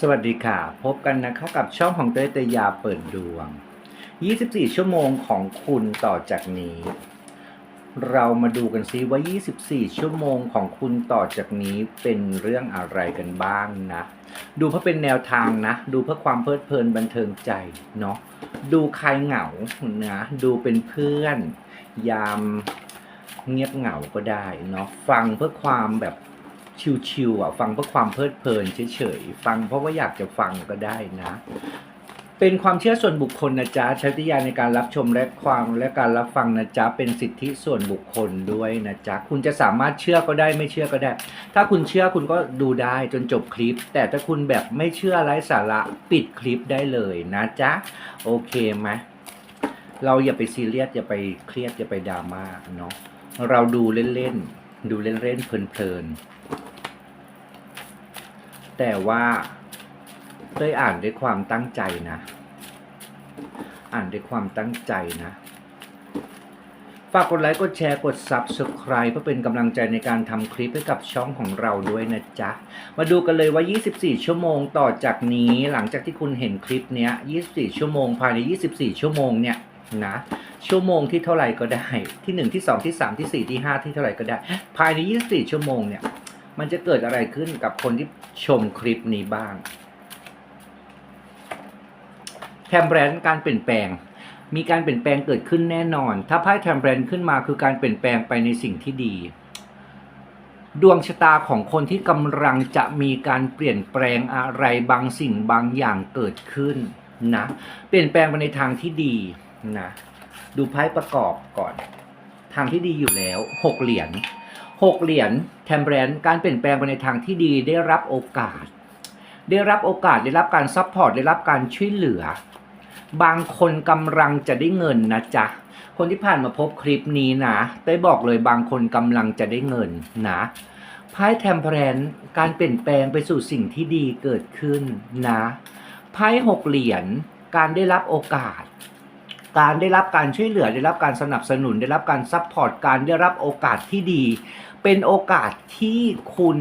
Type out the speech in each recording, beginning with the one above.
สวัสดีค่ะ พบกันนะคะกับช่องของเตยเตยยาเปิดดวง 24 ชั่วโมงของคุณต่อจากนี้ เรามาดูกันซิว่า 24 ชั่วโมงของคุณต่อจากนี้เป็นเรื่องอะไรกันบ้างนะ ดูเพื่อเป็นแนวทางนะ ดูเพื่อความเพลิดเพลินบันเทิงใจเนาะ ดูใครเหงานะ ดูเป็นเพื่อน ยามเงียบเหงาก็ได้เนาะ ฟังเพื่อความแบบ ชิวๆอะฟังเพื่อความเพลิดเพลินเฉยๆฟังเพราะว่าอยากจะฟังก็ได้นะ เป็นความเชื่อส่วนบุคคลนะจ๊ะใช้วิยาณในการรับชมและความและการรับฟังนะจ๊ะเป็นสิทธิส่วนบุคคลด้วยนะจ๊ะคุณจะสามารถเชื่อก็ได้ไม่เชื่อก็ได้ ถ้าคุณเชื่อคุณก็ดูได้จนจบคลิป แต่ถ้าคุณแบบไม่เชื่อไร้สาระปิดคลิปได้เลยนะจ๊ะโอเคไหมเราอย่าไปซีเรียสอย่าไปเครียดอย่าไปดราม่าเนาะเราดูเล่นๆดูเล่นๆเพลินๆ แต่ว่าเต้ยอ่านด้วยความตั้งใจนะ อ่านด้วยความตั้งใจนะ ฝากกดไลค์ กดแชร์ กด Subscribe เพื่อเป็นกำลังใจในการทำคลิปให้กับช่องของเราด้วยนะจ๊ะ มาดูกันเลยว่า 24 ชั่วโมงต่อจากนี้หลังจากที่คุณเห็นคลิปเนี้ย 24 ชั่วโมงภายใน 24 ชั่วโมงเนี่ยนะชั่วโมงที่เท่าไหร่ก็ได้ที่ 1 ที่ 2 ที่ 3 ที่ 4 ที่ 5 ที่เท่าไหร่ก็ได้ ภายใน 24 ชั่วโมงเนี่ย มันจะเกิดอะไรขึ้นกับคนที่ชมคลิปนี้บ้างแทมแบรนด์การเปลี่ยนแปลง มีการเปลี่ยนแปลงเกิดขึ้นแน่นอน ถ้าไพ่แทมแบรนด์ขึ้นมาคือการเปลี่ยนแปลงไปในสิ่งที่ดี ดวงชะตาของคนที่กำลังจะมีการเปลี่ยนแปลงอะไรบางสิ่งบางอย่างเกิดขึ้นนะเปลี่ยนแปลงไปในทางที่ดีนะดูไพ่ประกอบก่อน ทางที่ดีอยู่แล้วหกเหรียญ หกเหรียญแทมแบรนด์การเปลี่ยนแปลงไปในทางที่ดีได้รับโอกาส ได้รับโอกาสได้รับการซัพพอร์ตได้รับการช่วยเหลือ บางคนกำลังจะได้เงินนะจ๊ะคนที่ผ่านมาพบคลิปนี้นะได้บอกเลยบางคนกำลังจะได้เงินนะไพ่แทมเพลนการเปลี่ยนแปลงไปสู่สิ่งที่ดีเกิดขึ้นนะไพ่หกเหรียญการได้รับโอกาส การได้รับการช่วยเหลือได้รับการสนับสนุน ได้รับการซัพพอร์ตการได้รับโอกาสที่ดี เป็นโอกาสที่คุณ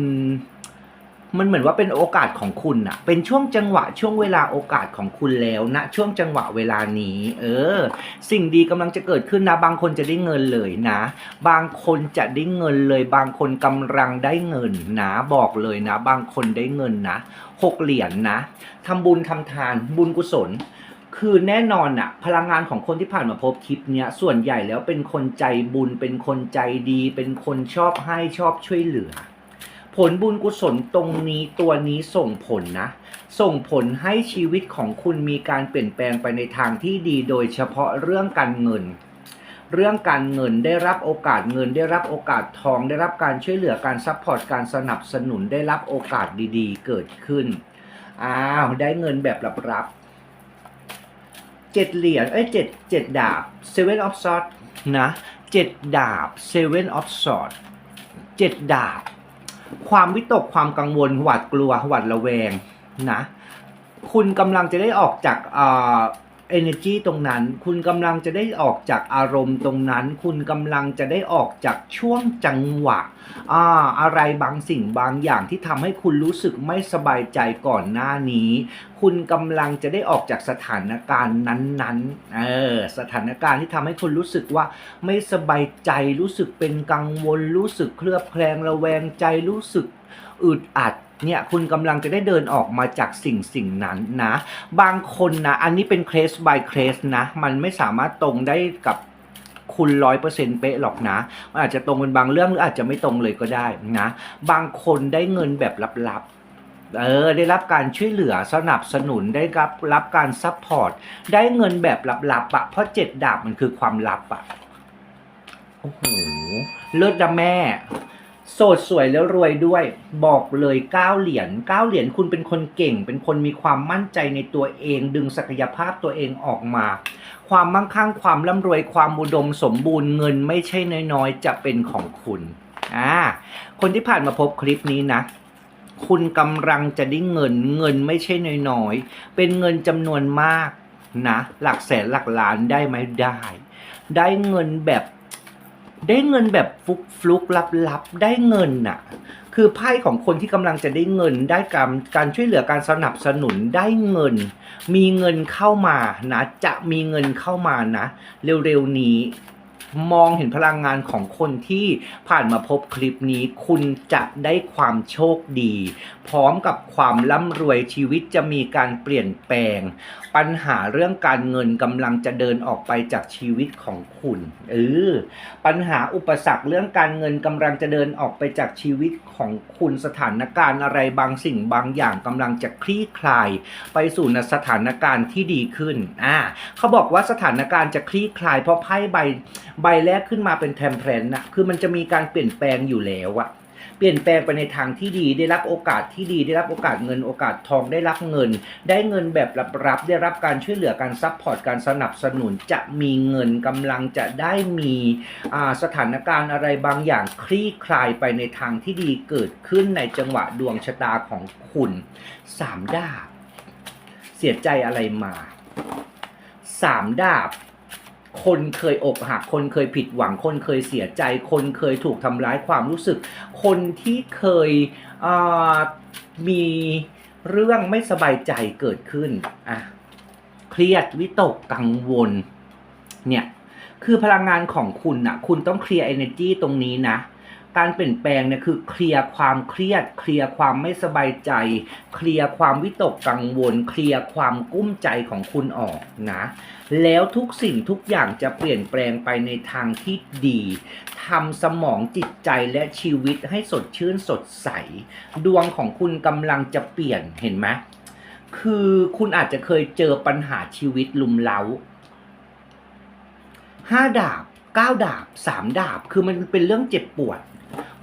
มันเหมือนว่าเป็นโอกาสของคุณอะเป็นช่วงจังหวะช่วงเวลาโอกาสของคุณแล้วนะช่วงจังหวะเวลานี้ เออ สิ่งดีกำลังจะเกิดขึ้นนะ บางคนจะได้เงินเลยนะ บางคนจะได้เงินเลย บางคนกำลังได้เงินนะบอกเลยนะ บางคนได้เงินนะหกเหรียญนะทำบุญทำทานบุญกุศล คือแน่นอนอะพลังงานของคนที่ผ่านมาพบคลิปเนี้ยส่วนใหญ่แล้วเป็นคนใจบุญ เป็นคนใจดี เป็นคนชอบให้ชอบช่วยเหลือ ผลบุญกุศลตรงนี้ตัวนี้ส่งผลนะ ส่งผลให้ชีวิตของคุณมีการเปลี่ยนแปลงไปในทางที่ดี โดยเฉพาะเรื่องการเงิน เรื่องการเงินได้รับโอกาสเงิน ได้รับโอกาสทอง ได้รับการช่วยเหลือการซัพพอร์ตการสนับสนุนได้รับโอกาสดีๆ เกิดขึ้นอ้าวได้เงินแบบลับๆ เจ็ดเหรียญเอ้ยเจ็ดเจ็ดดาบ seven of swords นะเจ็ดดาบ seven of swords เจ็ดดาบ ความวิตกความกังวลหวาดกลัวหวาดระแวงนะ คุณกำลังจะได้ออกจากอ่อ energy ตรงนั้น คุณกำลังจะได้ออกจากอารมณ์ตรงนั้น คุณกำลังจะได้ออกจากช่วงจังหวะอ่าอะไรบางสิ่งบางอย่างที่ทำให้คุณรู้สึกไม่สบายใจก่อนหน้านี้ คุณกำลังจะได้ออกจากสถานการณ์นั้นๆเออสถานการณ์ที่ทำให้คุณรู้สึกว่าไม่สบายใจรู้สึกเป็นกังวล รู้สึกเคลือบแคลงระแวงใจรู้สึกอึดอัด เนี่ยคุณกำลังจะได้เดินออกมาจากสิ่งสิ่งนั้นนะ บางคนนะอันนี้เป็นเคส by เคสนะ มันไม่สามารถตรงได้กับคุณร้อยเปอร์เซ็นต์เป๊ะหรอกนะ มันอาจจะตรงเป็นบางเรื่องหรืออาจจะไม่ตรงเลยก็ได้นะ บางคนได้เงินแบบลับๆ เออ ได้รับการช่วยเหลือสนับสนุนได้รับรับการซัพพอร์ต ได้เงินแบบลับๆอะเพราะเจ็ดดาบมันคือความลับอะโอ้โห เลิศนะแม่ โสดสวยแล้วรวยด้วย บอกเลยเก้าเหรียญเก้าเหรียญคุณเป็นคนเก่ง เป็นคนมีความมั่นใจในตัวเอง ดึงศักยภาพตัวเองออกมา ความมั่งคั่งความร่ำรวยความอุดมสมบูรณ์เงินไม่ใช่น้อยๆ จะเป็นของคุณอ่าคนที่ผ่านมาพบคลิปนี้นะ คุณกำลังจะได้เงินเงินไม่ใช่น้อยๆ เป็นเงินจำนวนมากนะ หลักแสนหลักล้านได้ไหมได้ ได้เงินแบบ ได้เงินแบบฟุกฟลุกลับลับๆได้เงินน่ะ คือไพ่ของคนที่กำลังจะได้เงินได้การการช่วยเหลือการสนับสนุนได้เงิน มีเงินเข้ามานะ จะมีเงินเข้ามานะ เร็วๆนี้ มองเห็นพลังงานของคนที่ผ่านมาพบคลิปนี้คุณจะได้ความโชคดี พร้อมกับความร่ำรวยชีวิตจะมีการเปลี่ยนแปลง ปัญหาเรื่องการเงินกำลังจะเดินออกไปจากชีวิตของคุณเออปัญหาอุปสรรคเรื่องการเงินกำลังจะเดินออกไปจากชีวิตของคุณสถานการณ์อะไรบางสิ่งบางอย่างกำลังจะคลี่คลาย ไปสู่สถานการณ์ที่ดีขึ้นอ่าเขาบอกว่าสถานการณ์จะคลี่คลายเพราะไพ่ใบใบแรกขึ้นมาเป็นเทมเพลนนะคือมันจะมีการเปลี่ยนแปลงอยู่แล้วอะเปลี่ยนแปลงไปในทางที่ดีได้รับโอกาสที่ดีได้รับโอกาสเงินโอกาสทองได้รับเงิน ได้เงินแบบรับได้รับการช่วยเหลือการซัพพอร์ตการสนับสนุนจะมีเงินกำลังจะได้มีสถานการณ์อะไรบางอย่างคลี่คลายไปในทางที่ดีเกิดขึ้นในจังหวะดวงชะตาของคุณสามดาบ เสียใจอะไรมาสามดาบ คนเคยอกหัก คนเคยผิดหวัง คนเคยเสียใจ คนเคยถูกทำร้ายความรู้สึก คนที่เคยมีเรื่องไม่สบายใจเกิดขึ้นอะเครียดวิตกกังวล เนี่ย คือพลังงานของคุณนะคุณต้องเคลียร์ energy ตรงนี้นะ การเปลี่ยนแปลงเนี่ยคือเคลียร์ความเครียด เคลียร์ความไม่สบายใจ เคลียร์ความวิตกกังวล เคลียร์ความกุ้มใจของคุณออกนะ แล้วทุกสิ่งทุกอย่างจะเปลี่ยนแปลงไปในทางที่ดีทำสมองจิตใจและชีวิตให้สดชื่นสดใส ดวงของคุณกำลังจะเปลี่ยนเห็นไหมคือคุณอาจจะเคยเจอปัญหาชีวิตลุมเล้าห้าดาบเก้าดาบสามดาบ คือมันเป็นเรื่องเจ็บปวด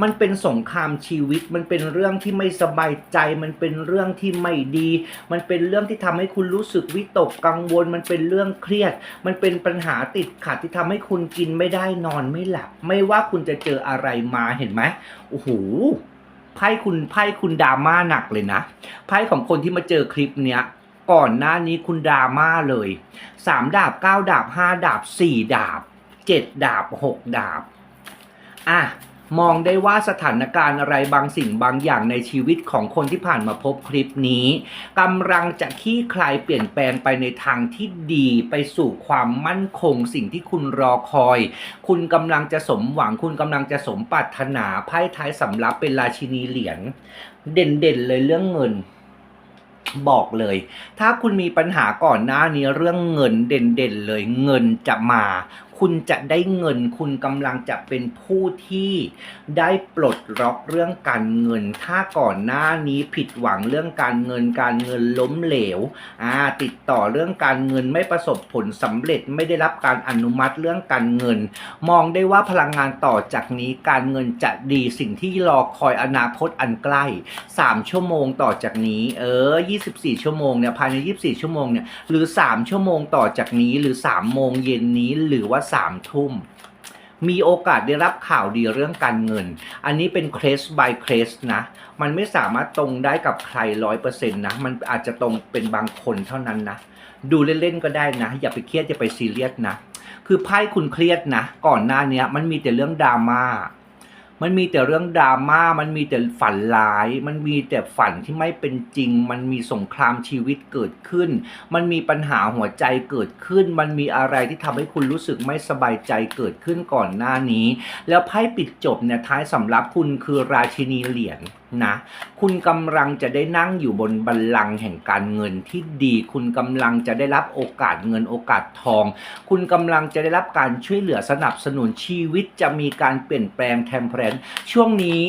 มันเป็นสงครามชีวิต มันเป็นเรื่องที่ไม่สบายใจ มันเป็นเรื่องที่ไม่ดี มันเป็นเรื่องที่ทำให้คุณรู้สึกวิตกกังวล มันเป็นเรื่องเครียด มันเป็นปัญหาติดขัดที่ทำให้คุณกินไม่ได้นอนไม่หลับ ไม่ว่าคุณจะเจออะไรมาเห็นไหมโอ้โหไพ่คุณไพ่คุณดราม่าหนักเลยนะไพ่ของคนที่มาเจอคลิปเนี้ยก่อนหน้านี้คุณดราม่าเลยสามดาบเก้าดาบห้าดาบสี่ดาบเจ็ดดาบหกดาบอะ มองได้ว่าสถานการณ์อะไรบางสิ่งบางอย่างในชีวิตของคนที่ผ่านมาพบคลิปนี้กำลังจะขี้คลายเปลี่ยนแปลงไปในทางที่ดีไปสู่ความมั่นคง สิ่งที่คุณรอคอย คุณกำลังจะสมหวัง คุณกำลังจะสมปรารถนาไพ่ท้ายสำรับเป็นราชินีเหรียญเด่นๆเลยเรื่องเงินบอกเลย ถ้าคุณมีปัญหาก่อนหน้านี้เรื่องเงินเด่นๆเลยเงินจะมา คุณจะได้เงิน คุณกำลังจะเป็นผู้ที่ได้ปลดล็อกเรื่องการเงิน ถ้าก่อนหน้านี้ผิดหวังเรื่องการเงิน การเงินล้มเหลวอ่าติดต่อเรื่องการเงินไม่ประสบผลสำเร็จไม่ได้รับการอนุมัติเรื่องการเงิน มองได้ว่าพลังงานต่อจากนี้การเงินจะดีสิ่งที่รอคอยอนาคตอันใกล้ 3 ชั่วโมงต่อจากนี้เออ 24 ชั่วโมงเนี่ยภายใน 24 ชั่วโมงเนี่ยหรือ 3 ชั่วโมงต่อจากนี้หรือ 3 โมงเย็นนี้หรือว่าสามทุ่มมีโอกาสได้รับข่าวดีเรื่องการเงิน อันนี้เป็นเคส by เคสนะ มันไม่สามารถตรงได้กับใครร้อยเปอร์เซ็นต์นะ มันอาจจะตรงเป็นบางคนเท่านั้นนะ ดูเล่นๆก็ได้นะ อย่าไปเครียดอย่าไปซีเรียสนะ คือไพ่คุณเครียดนะ ก่อนหน้านี้มันมีแต่เรื่องดราม่า มันมีแต่เรื่องดราม่า มันมีแต่ฝันร้าย มันมีแต่ฝันที่ไม่เป็นจริง มันมีสงครามชีวิตเกิดขึ้น มันมีปัญหาหัวใจเกิดขึ้น มันมีอะไรที่ทำให้คุณรู้สึกไม่สบายใจเกิดขึ้นก่อนหน้านี้ แล้วไพ่ปิดจบเนี่ยท้ายสำรับคุณคือราชินีเหรียญ นะ คุณกำลังจะได้นั่งอยู่บนบัลลังก์แห่งการเงินที่ดี คุณกำลังจะได้รับโอกาสเงินโอกาสทอง คุณกำลังจะได้รับการช่วยเหลือสนับสนุนชีวิตจะมีการเปลี่ยนแปลงแทมเพลนช่วงนี้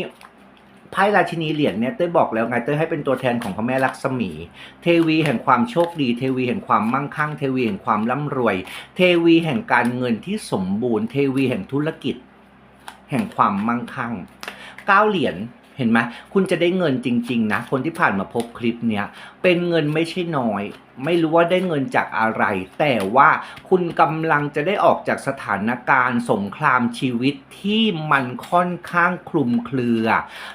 ไพ่ราชินีเหรียญเนี่ยเต้ยบอกแล้วไงเต้ยให้เป็นตัวแทนของพระแม่ลักษมี เทวีแห่งความโชคดี เทวีแห่งความมั่งคั่ง เทวีแห่งความร่ำรวย เทวีแห่งการเงินที่สมบูรณ์ เทวีแห่งธุรกิจ แห่งความมั่งคั่งเก้าเหรียญ ห็นไหมคุณจะได้เงินจริง ๆ นะ คนที่ผ่านมาพบคลิปเนี้ยเป็นเงินไม่ใช่น้อย ไม่รู้ว่าได้เงินจากอะไร แต่ว่าคุณกำลังจะได้ออกจากสถานการณ์สงครามชีวิตที่มันค่อนข้างคลุมเครือ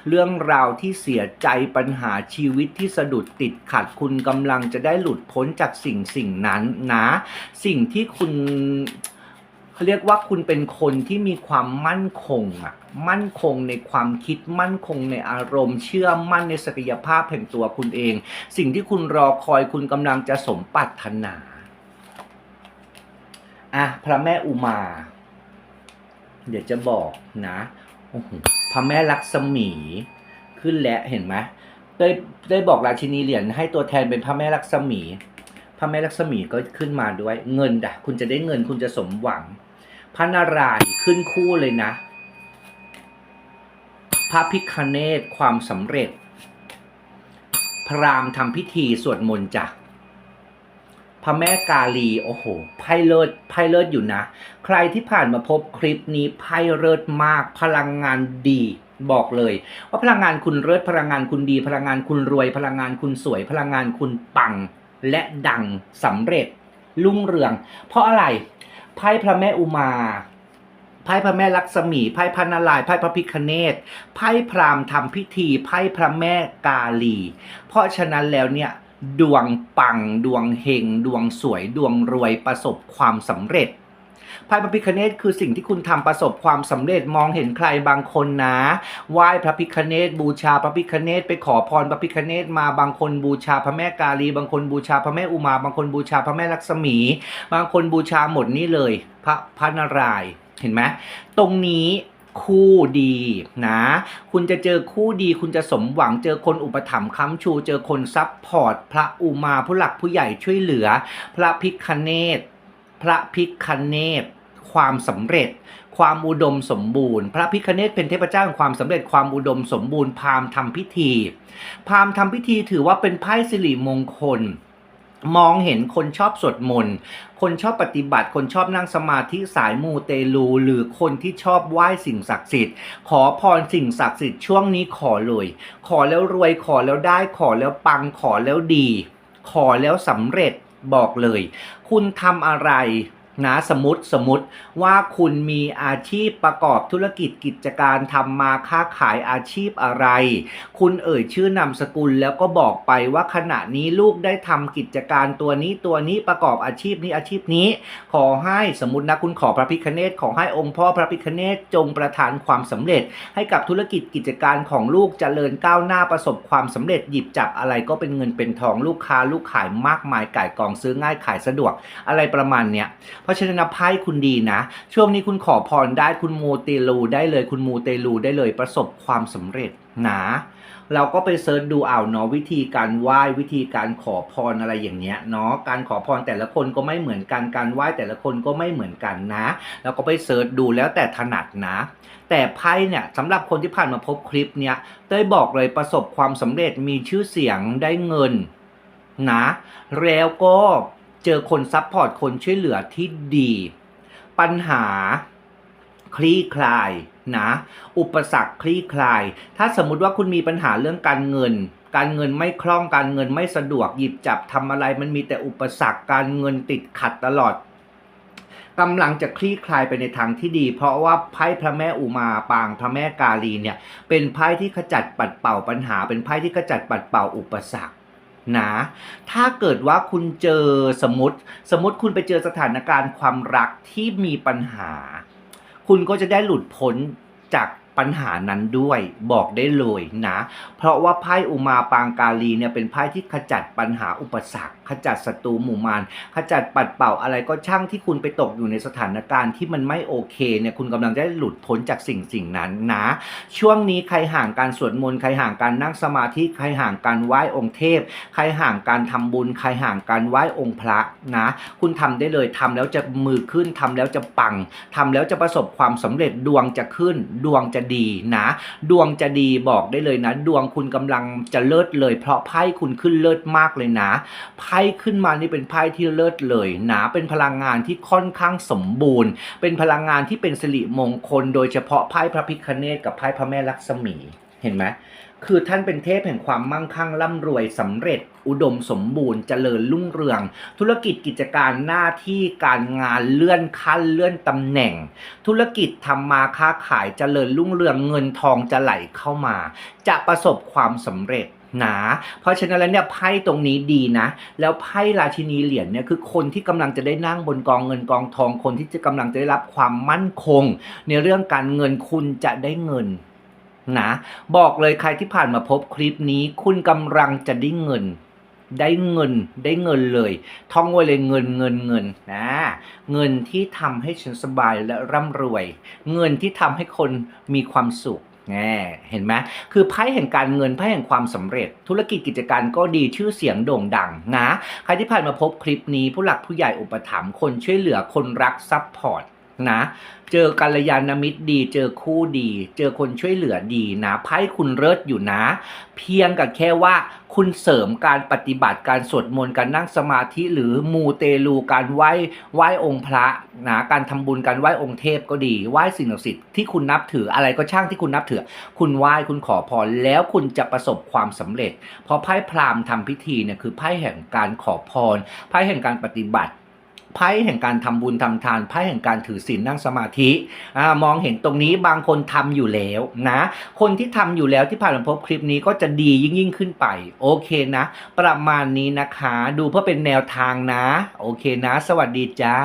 เรื่องราวที่เสียใจปัญหาชีวิตที่สะดุดติดขัด คุณกำลังจะได้หลุดพ้นจากสิ่งสิ่งนั้นนะ สิ่งที่คุณ เขาเรียกว่าคุณเป็นคนที่มีความมั่นคงอะมั่นคงในความคิดมั่นคงในอารมณ์ เชื่อมั่นในศักยภาพแห่งตัวคุณเอง สิ่งที่คุณรอคอยคุณกำลังจะสมปรารถนาอะพระแม่อุมา เดี๋ยวจะบอกนะพระแม่ลักษมีขึ้นแล้วเห็นไหมได้ได้บอกราชินีเหรียญให้ตัวแทนเป็นพระแม่ลักษมีพระแม่ลักษมีก็ขึ้นมาด้วยเงินด่ะ คุณจะได้เงินคุณจะสมหวัง พระนารายณ์ขึ้นคู่เลยนะ พระพิคเนตความสำเร็จ พรามทำพิธีสวดมนต์จ้ะพระแม่กาลีโอ้โหไพ่เลิศไพ่เลิศอยู่นะ ใครที่ผ่านมาพบคลิปนี้ไพ่เลิศมาก พลังงานดีบอกเลย ว่าพลังงานคุณเลิศพลังงานคุณดี พลังงานคุณรวย พลังงานคุณสวย พลังงานคุณปัง และดังสำเร็จรุ่งเรือง เพราะอะไร ไพ่พระแม่อุมาไพ่พระแม่ลักษมีไพ่พระนารายณ์ไพ่พระพิคเนตไพ่พราหมณ์ทำพิธีไพ่พระแม่กาลี เพราะฉะนั้นแล้วเนี่ยดวงปังดวงเฮงดวงสวยดวงรวยประสบความสำเร็จ ไพ่พระพิคเนตคือสิ่งที่คุณทำประสบความสำเร็จมองเห็นใครบางคนนะไหว้พระพิคเนตบูชาพระพิคเนตไปขอพรพระพิคเนตมาบางคนบูชาพระแม่กาลี บางคนบูชาพระแม่อุมา บางคนบูชาพระแม่ลักษมี บางคนบูชาหมดนี่เลย พระพระนารายณ์เห็นไหมตรงนี้คู่ดีนะ คุณจะเจอคู่ดี คุณจะสมหวังเจอคนอุปถัมภ์ค้ำชู เจอคนซับพอร์ต พระอุมาผู้หลักผู้ใหญ่ช่วยเหลือ พระพิคเนต พระพิคเนตความสำเร็จ ความอุดมสมบูรณ์ พระพิคเนตเป็นเทพเจ้าแห่งความสำเร็จความอุดมสมบูรณ์พามณ์ทำพิธี พามณ์ทำพิธีถือว่าเป็นไพ่สิริมงคล มองเห็นคนชอบสวดมนต์คนชอบปฏิบัติ คนชอบนั่งสมาธิสายมูเตลู หรือคนที่ชอบไหว้สิ่งศักดิ์สิทธิ์ ขอพรสิ่งศักดิ์สิทธิ์ช่วงนี้ขอเลยขอแล้วรวยขอแล้วได้ขอแล้วปังขอแล้วดี ขอแล้วสำเร็จบอกเลย คุณทำอะไร นะสมมติสมมติว่าคุณมีอาชีพประกอบธุรกิจกิจการทำมาค้าขายอาชีพอะไร คุณเอ่ยชื่อนามสกุลแล้วก็บอกไปว่าขณะนี้ลูกได้ทำกิจการตัวนี้ตัวนี้ประกอบอาชีพนี้อาชีพนี้ ขอให้สมมตินะคุณขอพระพิคเนตขอให้องค์พ่อพระพิคเนตจงประทานความสำเร็จ ให้กับธุรกิจกิจการของลูกเจริญก้าวหน้าประสบความสำเร็จหยิบจับอะไรก็เป็นเงินเป็นทองลูกค้าลูกขายมากมายก่ายกองซื้อง่ายขายสะดวกอะไรประมาณเนี้ยเพราะฉะนั้นไพ่คุณดีนะ ช่วงนี้คุณขอพรได้คุณมูเตลูได้เลยคุณมูเตลูได้เลยประสบความสำเร็จนะเราก็ไปเซิร์ชดูเอาเนาะวิธีการไหว้วิธีการขอพรอะไรอย่างเงี้ยเนาะการขอพรแต่ละคนก็ไม่เหมือนกันการไหว้แต่ละคนก็ไม่เหมือนกันนะ แล้วก็ไปเซิร์ชดูแล้วแต่ถนัดนะ แต่ไพ่เนี่ยสำหรับคนที่ผ่านมาพบคลิปเนี่ยเต้ยบอกเลยประสบความสำเร็จมีชื่อเสียงได้เงินนะ แล้วก็ เจอคนซัพพอร์ตคนช่วยเหลือที่ดี ปัญหาคลี่คลายนะอุปสรรคคลี่คลาย ถ้าสมมุติว่าคุณมีปัญหาเรื่องการเงิน การเงินไม่คล่องการเงินไม่สะดวกหยิบจับทำอะไร มันมีแต่อุปสรรคการเงินติดขัดตลอดกำลังจะคลี่คลายไปในทางที่ดี เพราะว่าไพ่พระแม่อุมาปางพระแม่กาลีเนี่ยเป็นไพ่ที่ขจัดปัดเป่าปัญหา เป็นไพ่ที่ขจัดปัดเป่าอุปสรรค นะ ถ้าเกิดว่าคุณเจอสมมติ สมมติคุณไปเจอสถานการณ์ความรักที่มีปัญหา คุณก็จะได้หลุดพ้นจากปัญหานั้นด้วยบอกได้เลยนะ เพราะว่าไพ่อุมาปางกาลีเนี่ยเป็นไพ่ที่ขจัดปัญหาอุปสรรค ขจัดศัตรูหมู่มารขจัดปัดเป่าอะไรก็ช่างที่คุณไปตกอยู่ในสถานการณ์ที่มันไม่โอเคเนี่ยคุณกำลังได้หลุดพ้นจากสิ่งสิ่งนั้นนะช่วงนี้ใครห่างการสวดมนต์ใครห่างการนั่งสมาธิใครห่างการไหว้องค์เทพ ใครห่างการทำบุญ ใครห่างการไหว้องค์พระนะ คุณทำได้เลยทำแล้วจะมือขึ้นทำแล้วจะปังทำแล้วจะประสบความสำเร็จดวงจะขึ้น ดวงจะดีนะ ดวงจะดีบอกได้เลยนะ ดวงคุณกำลังจะเลิศเลย เพราะไพ่คุณขึ้นเลิศมากเลยนะไพ่พ่ขึ้นมานี่เป็นไพ่ที่เลิศเลยนะเป็นพลังงานที่ค่อนข้างสมบูรณ์ เป็นพลังงานที่เป็นสิริมงคล โดยเฉพาะไพ่พระพิคเนตกับไพ่พระแม่ลักษมีเห็นไหมคือท่านเป็นเทพแห่งความมั่งคั่งร่ำรวยสำเร็จ อุดมสมบูรณ์เจริญรุ่งเรือง ธุรกิจกิจการหน้าที่การงานเลื่อนขั้นเลื่อนตำแหน่ง ธุรกิจทำมาค้าขายเจริญรุ่งเรืองเงินทองจะไหลเข้ามา จะประสบความสำเร็จ นะเพราะฉะนั้นแล้วเนี่ยไพ่ตรงนี้ดีนะ แล้วไพ่ราชินีเหรียญเนี่ยคือคนที่กำลังจะได้นั่งบนกองเงินกองทองคนที่จะกำลังจะได้รับความมั่นคง ในเรื่องการเงินคุณจะได้เงินนะบอกเลยใครที่ผ่านมาพบคลิปนี้ คุณกำลังจะได้เงิน ได้เงินได้เงินเลย ท่องไว้เลยเงินเงินเงินนะเงินที่ทำให้ฉันสบายและร่ำรวย เงินที่ทำให้คนมีความสุข แง่เห็นไหมคือไพ่แห่งการเงินไพ่แห่งความสำเร็จ ธุรกิจกิจการก็ดีชื่อเสียงโด่งดังนะใครที่ผ่านมาพบคลิปนี้ผู้หลักผู้ใหญ่อุปถัมภ์คนช่วยเหลือคนรักซัพพอร์ต นะ เจอกัลยาณมิตรดี เจอคู่ดี เจอคนช่วยเหลือดีนะไพ่คุณเลิศอยู่นะ เพียงกับแค่ว่าคุณเสริมการปฏิบัติการสวดมนต์การนั่งสมาธิหรือมูเตลูการไหว้ไหว้องค์พระนะการทำบุญการไหว้องค์เทพก็ดีไหว้สิ่งศักดิ์สิทธิ์ที่คุณนับถืออะไรก็ช่างที่คุณนับถือ คุณไหว้คุณขอพรแล้วคุณจะประสบความสำเร็จ เพราะไพ่พราหมณ์ทำพิธีเนี่ยคือไพ่แห่งการขอพรไพ่แห่งการปฏิบัติ ไพ่แห่งการทำบุญทำทานไพ่แห่งการถือศีลนั่งสมาธิอามองเห็นตรงนี้บางคนทำอยู่แล้วนะ คนที่ทำอยู่แล้วที่ผ่านมาพบคลิปนี้ก็จะดียิ่งยิ่งขึ้นไป โอเคนะ ประมาณนี้นะคะ ดูเพื่อเป็นแนวทางนะ โอเคนะ สวัสดีจ้า